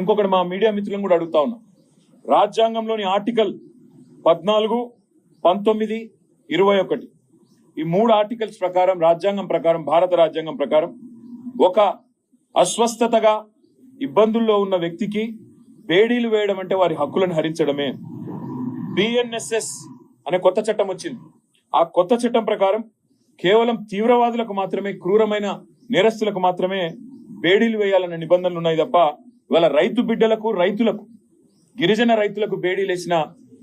ఇంకొకటి మా మీడియా మిత్రులను కూడా అడుగుతా ఉన్నా. రాజ్యాంగంలోని ఆర్టికల్ పద్నాలుగు పంతొమ్మిది ఇరవై ఒకటి. ఈ మూడు ఆర్టికల్స్ ప్రకారం రాజ్యాంగం ప్రకారం భారత రాజ్యాంగం ప్రకారం ఒక అస్వస్థతగా ఇబ్బందుల్లో ఉన్న వ్యక్తికి బేడీలు వేయడం అంటే వారి హక్కులను హరించడమే. బిఎన్ఎస్ఎస్ అనే కొత్త చట్టం వచ్చింది. ఆ కొత్త చట్టం ప్రకారం కేవలం తీవ్రవాదులకు మాత్రమే క్రూరమైన నేరస్తులకు మాత్రమే బేడీలు వేయాలన్న నిబంధనలు ఉన్నాయి తప్ప ఇవాళ రైతు బిడ్డలకు రైతులకు గిరిజన రైతులకు బేడీలేసిన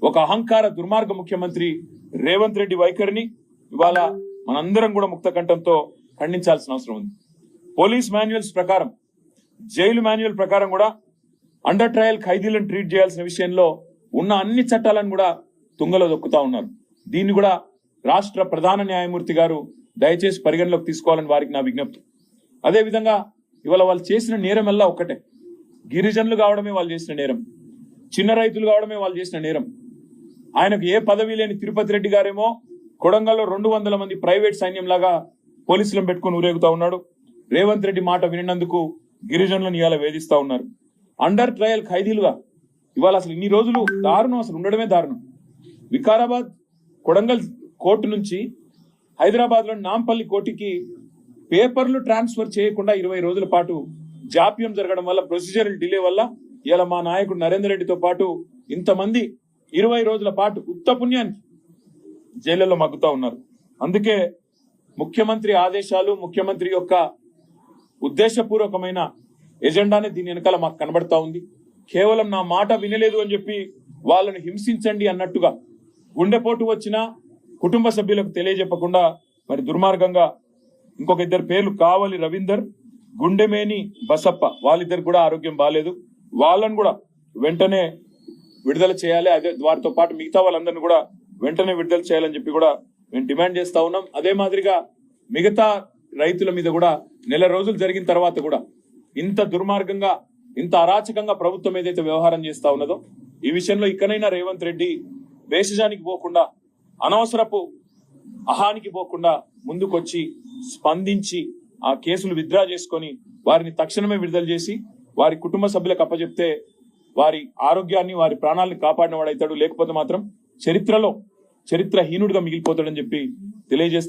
ఒక అహంకార దుర్మార్గ ముఖ్యమంత్రి రేవంత్ రెడ్డి వైఖరిని ఇవాళ మనందరం కూడా ముక్త కంఠంతో ఖండించాల్సిన అవసరం ఉంది. పోలీస్ మాన్యువల్స్ ప్రకారం జైలు మాన్యువల్ ప్రకారం కూడా అండర్ ట్రయల్ ఖైదీలను ట్రీట్ చేయాల్సిన విషయంలో ఉన్న అన్ని చట్టాలను కూడా తుంగలో దొక్కుతా ఉన్నారు. దీన్ని కూడా రాష్ట్ర ప్రధాన న్యాయమూర్తి గారు దయచేసి పరిగణలోకి తీసుకోవాలని వారికి నా విజ్ఞప్తి. అదేవిధంగా ఇవాళ వాళ్ళు చేసిన నేరం ఒక్కటే. గిరిజనులు కావడమే వాళ్ళు చేసిన నేరం. చిన్న రైతులు కావడమే వాళ్ళు చేసిన నేరం. ఆయనకు ఏ పదవి లేని తిరుపతి రెడ్డి గారేమో కొడంగల్లో రెండు వందల మంది ప్రైవేట్ సైన్యం లాగా పోలీసులను పెట్టుకుని ఊరేగుతా ఉన్నాడు. రేవంత్ రెడ్డి మాట వినినందుకు గిరిజనులను ఇవాళ వేధిస్తా ఉన్నారు. అండర్ ట్రయల్ ఖైదీలుగా. ఇవాళ అసలు ఇన్ని రోజులు దారుణం అసలు ఉండడమే దారుణం. వికారాబాద్ కొడంగల్ కోర్టు నుంచి హైదరాబాద్లోని నాంపల్లి కోర్టుకి పేపర్లు ట్రాన్స్ఫర్ చేయకుండా ఇరవై రోజుల పాటు జాప్యం జరగడం వల్ల ప్రొసీజర్ డిలే వల్ల ఇలా మా నాయకుడు నరేందర్ రెడ్డితో పాటు ఇంతమంది ఇరవై రోజుల పాటు ఉత్త పుణ్యానికి జైళ్ళలో మగ్గుతా ఉన్నారు. అందుకే ముఖ్యమంత్రి ఆదేశాలు ముఖ్యమంత్రి యొక్క ఉద్దేశపూర్వకమైన ఎజెండానే దీని వెనకాల మాకు కనబడతా ఉంది. కేవలం నా మాట వినలేదు అని చెప్పి వాళ్ళను హింసించండి అన్నట్టుగా గుండెపోటు వచ్చినా కుటుంబ సభ్యులకు తెలియజెప్పకుండా మరి దుర్మార్గంగా ఇంకొక ఇద్దరు పేర్లు కావలి రవీందర్ గుండెమేని బసప్ప వాళ్ళిద్దరు కూడా ఆరోగ్యం బాగాలేదు వాళ్ళని కూడా వెంటనే విడుదల చేయాలి. అదే వారితో పాటు మిగతా వాళ్ళందరినీ కూడా వెంటనే విడుదల చేయాలని చెప్పి కూడా మేము డిమాండ్ చేస్తా ఉన్నాం. అదే మాదిరిగా మిగతా రైతుల మీద కూడా నెల రోజులు జరిగిన తర్వాత కూడా ఇంత దుర్మార్గంగా ఇంత అరాచకంగా ప్రభుత్వం ఏదైతే వ్యవహారం చేస్తా ఉన్నదో ఈ విషయంలో ఇకనైనా రేవంత్ రెడ్డి వేషజానికి పోకుండా అనవసరపు అహానికి పోకుండా ముందుకొచ్చి స్పందించి ఆ కేసులు విత్డ్రా చేసుకొని వారిని తక్షణమే విడుదల చేసి వారి కుటుంబ సభ్యులకు అప్పచెప్తే వారి ఆరోగ్యాన్ని వారి ప్రాణాలను కాపాడిన వాడైతాడు. లేకపోతే మాత్రం చరిత్రలో చరిత్రహీనుడిగా మిగిలిపోతాడని చెప్పి తెలియజేస్తూ